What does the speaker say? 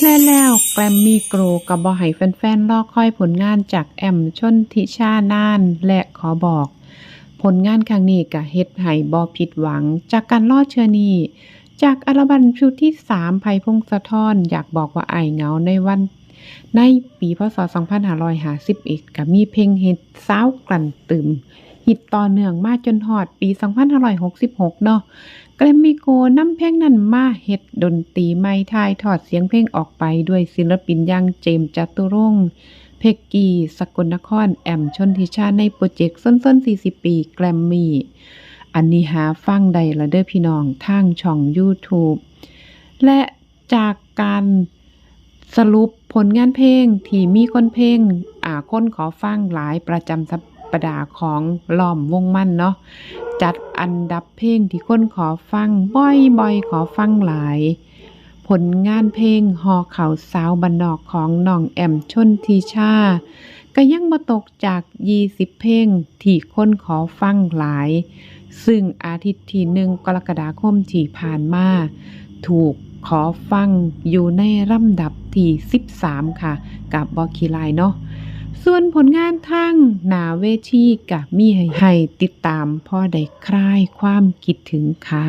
และแล้วแกรมมี่โกรกับบอให้แฟนๆรอคอยผลงานจากแอมชนทิชานานและขอบอก ผลงานครั้งนี้ก็เฮ็ดให้บ่ผิดหวัง จากการรอดเชอนีจากอัลบั้มชุดที่3ไผ่พงศธรอยากบอกว่าไอเงาในวัน ในปีพศ 2551ก็มีเพลงเฮิตสาวกลั่นตึม ฮิตต่อเนื่องมาจนฮอดปี 2566 เนาะแกรมมี่โกนำเพลงนั้นมาเฮ็ดดนตรีใหม่ถ่ายทอดเสียงเพลงออกไปด้วยศิลปินอย่างเจมส์จตุรงค์เพกกี้ สกลนคร แอมชนทิชาในโปรเจกต์ส้นๆ 40 ปีแกรมมี่ อันนี้หาฟังได้ละเด้อพี่น้องทางช่อง YouTube และจากการสรุปผลงานเพลงที่มีคนเพลงอ่าคนขอฟังหลายประจำสัป ประดาของล้อมวงมั่นเนาะจัดอันดับเพลงที่คนขอฟังบ่อยๆขอฟังหลาย ผลงานเพลงหอเข่าสาวบันนอกของน้องแอมชนทีชาก็ยังมาตกจาก 20 เพลงที่คนขอฟังหลาย ซึ่งอาทิตย์ที่หนึ่งกรกฎาคมที่ผ่านมา ถูกขอฟังอยู่ในลำดับที่ 13 ค่ะ กับบอคีไลเนาะ ส่วนผลงานทางหนาเวทีกับมีให้ให้ติดตามพ่อได้คลายความคิดถึงค่ะ